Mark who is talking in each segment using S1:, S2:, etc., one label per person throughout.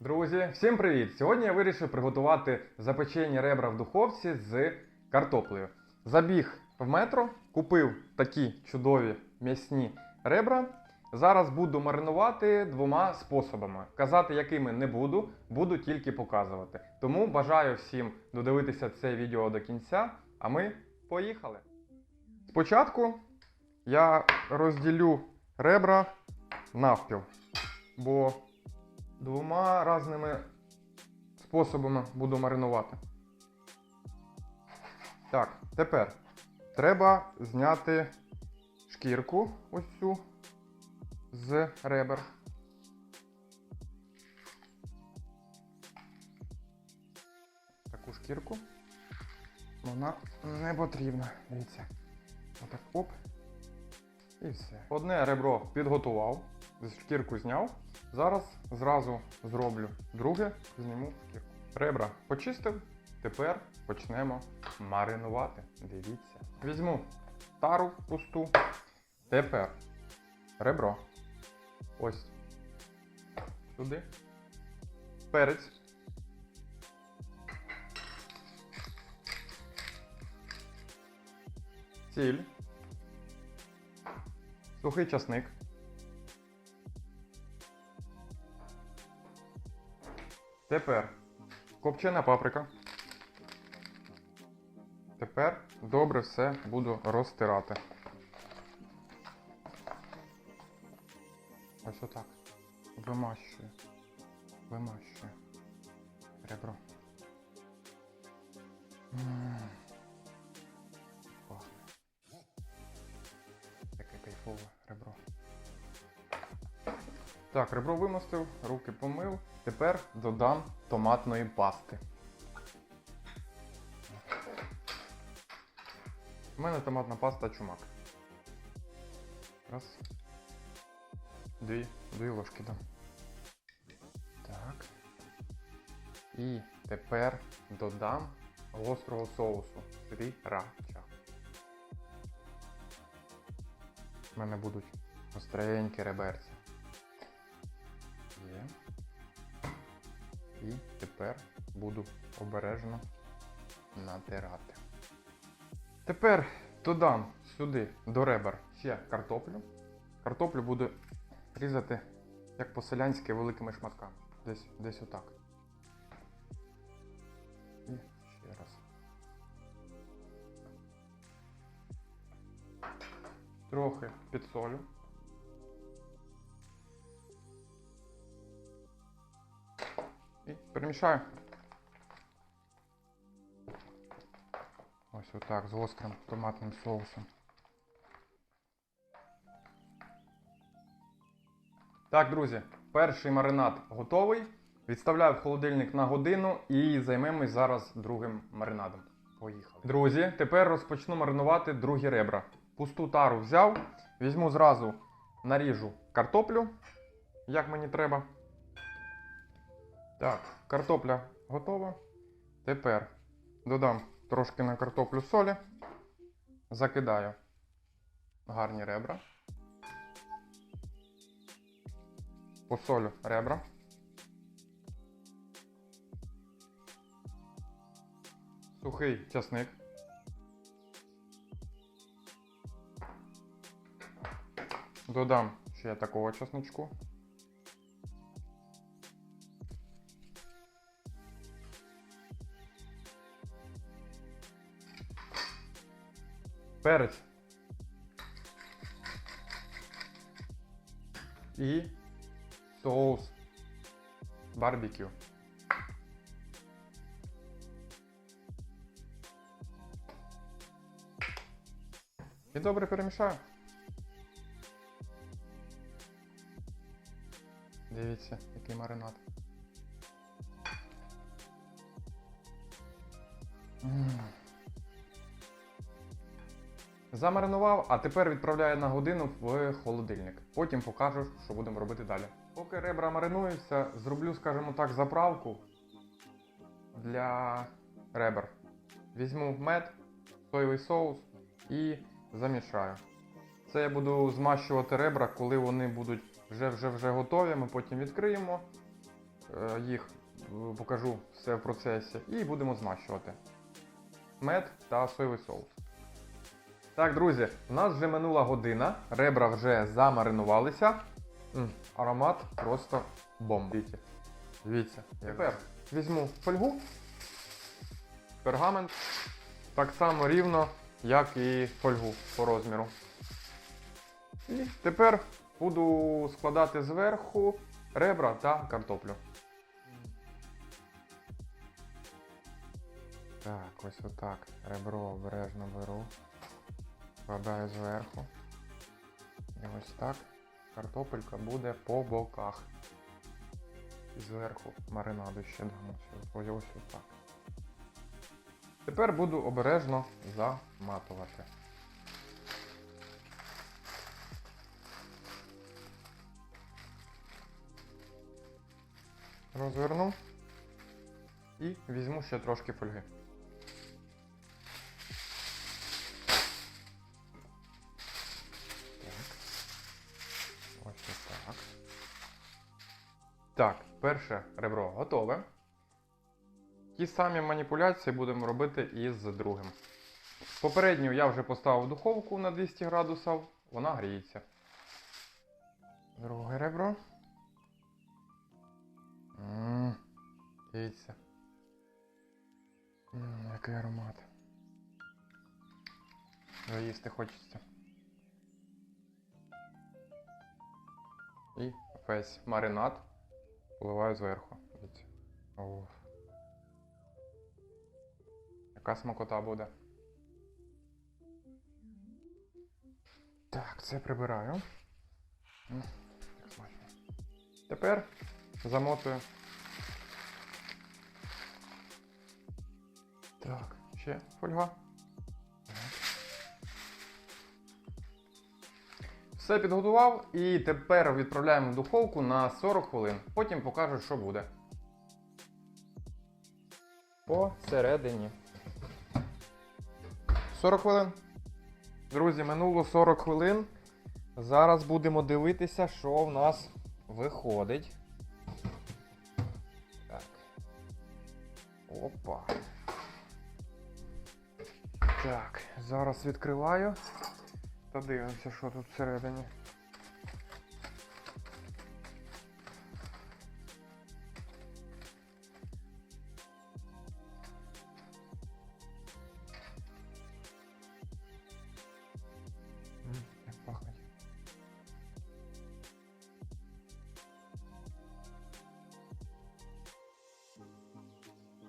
S1: Друзі, всім привіт! Сьогодні я вирішив приготувати запечені ребра в духовці з картоплею. Забіг в метро, купив такі чудові м'ясні ребра. Зараз буду маринувати двома способами. Казати, якими не буду, буду тільки показувати. Тому бажаю всім додивитися це відео до кінця, а ми поїхали. Спочатку я розділю ребра навпіл, бо двома різними способами буду маринувати. Так, тепер треба зняти шкірку ось цю з ребер. Таку шкірку. Вона не потрібна. Дивіться. Отак оп. І все. Одне ребро підготував, шкірку зняв. Зараз зразу зроблю друге, зніму шкірку. Ребра почистив. Тепер почнемо маринувати. Дивіться. Візьму тару пусту. Тепер ребро. Ось. Сюди. Перець. Сіль. Сухий часник. Тепер копчена паприка. Тепер добре все буду розтирати. Ось отак. Вимащую. Вимащую. Ребро. М. Пахне. Таке кайфове. Так, ребро вимостив, руки помив. Тепер додам томатної пасти. У мене томатна паста чумак. Раз. Дві. Дві ложки дам. Так. І тепер додам гострого соусу. Срірача. У мене будуть остренькі реберці. І тепер буду обережно натирати. Тепер додам сюди до ребер ще картоплю. Картоплю буду різати як по-селянськи великими шматками. Десь, десь отак. І ще раз. Трохи підсолю. Перемішаю. Ось отак з гострим томатним соусом. Так, друзі, перший маринад готовий. Відставляю в холодильник на годину і займемось зараз другим маринадом. Поїхали. Друзі, тепер розпочну маринувати другі ребра. Пусту тару взяв, візьму зразу наріжу картоплю, як мені треба. Так, картопля готова. Тепер додам трошки на картоплю солі, закидаю гарні ребра. Посолю ребра. Сухий часник. Додам ще такого часничку. Перець. І соус барбекю. І добре перемішаю. Дивіться, який маринад. Замаринував, а тепер відправляю на годину в холодильник. Потім покажу, що будемо робити далі. Поки ребра маринуються, зроблю, скажімо так, заправку для ребер. Візьму мед, соєвий соус і замішаю. Це я буду змащувати ребра, коли вони будуть вже вже вже готові. Ми потім відкриємо е, їх е, покажу все в процесі, і будемо змащувати. Мед та соєвий соус. Так, друзі, у нас вже минула година, ребра вже замаринувалися. М, аромат просто бомба. Дивіться. Дивіться. Тепер візьму фольгу, пергамент, так само рівно, як і фольгу по розміру. І тепер буду складати зверху ребра та картоплю. Так, ось отак. Ребро обережно беру. Складаю зверху. І ось так. Картопелька буде по боках. І зверху маринаду ще дамо. Ось отак. Тепер буду обережно заматувати. Розверну і візьму ще трошки фольги. Перше ребро готове. Ті самі маніпуляції будемо робити і з другим. Попередню я вже поставив духовку на 200 градусів, вона гріється. Друге ребро. Ммм, дивіться. Ммм, який аромат. Вже їсти хочеться. І весь маринад вливаю зверху. Дивіться. Яка смакота буде. Так, це прибираю. Тепер замотую. Так, ще фольга. Все підготував і тепер відправляємо в духовку на 40 хвилин. Потім покажу, що буде. Посередині. 40 хвилин. Друзі, минуло 40 хвилин. Зараз будемо дивитися, що в нас виходить. Так. Опа. Так, зараз відкриваю. Та дивимося, що тут всередині. Пахнуть.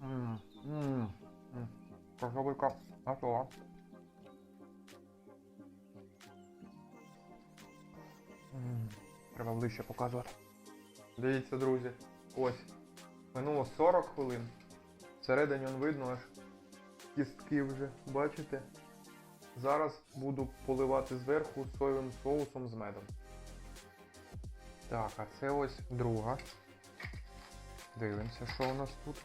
S1: Ммм, ммм, ммм. Готова. Треба ближче показувати. Дивіться, друзі. Ось. Минуло 40 хвилин. Всередині он видно аж кістки вже. Бачите? Зараз буду поливати зверху соєвим соусом з медом. Так, а це ось друга. Дивимося, що у нас тут.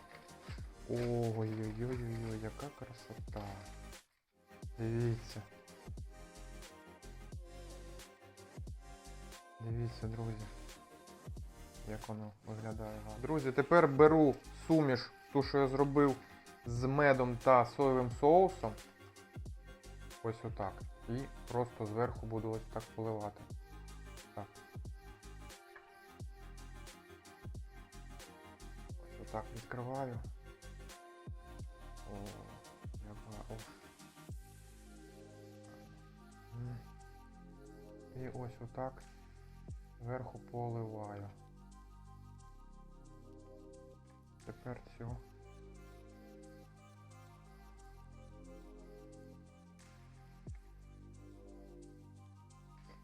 S1: Ой-ой-ой-ой, яка красота. Дивіться. Дивіться, друзі. Як воно виглядає. Друзі, тепер беру суміш, ту, що я зробив з медом та соєвим соусом. Ось отак. І просто зверху буду ось так поливати. Так. Ось отак відкриваю. О, яка. О. І ось отак зверху поливаю. Тепер цю.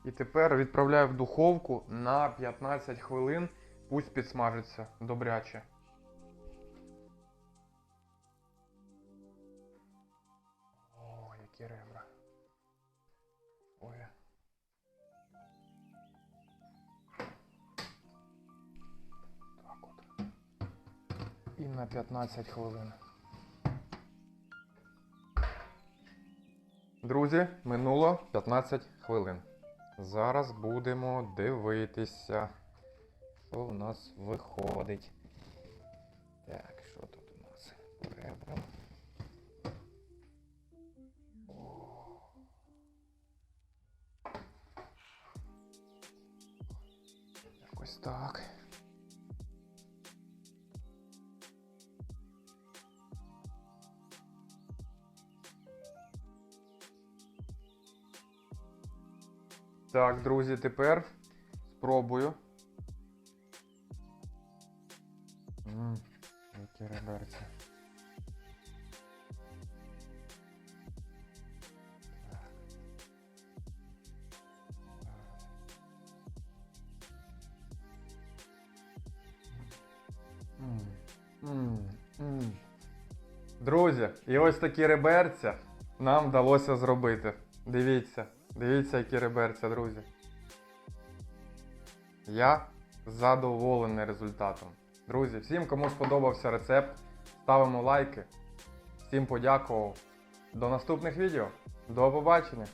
S1: І тепер відправляю в духовку на 15 хвилин. Пусть підсмажиться добряче. О, які ребра. На 15 хвилин. Друзі, минуло 15 хвилин. Зараз будемо дивитися, що в нас виходить. Так, що тут у нас? По ребрам. Якось так. Так, друзі, тепер спробую. Ммм, які реберці. Друзі, і ось такі реберця нам вдалося зробити. Дивіться, дивіться, які реберця, друзі. Я задоволений результатом. Друзі, всім, кому сподобався рецепт, ставимо лайки. Всім подякував. До наступних відео. До побачення!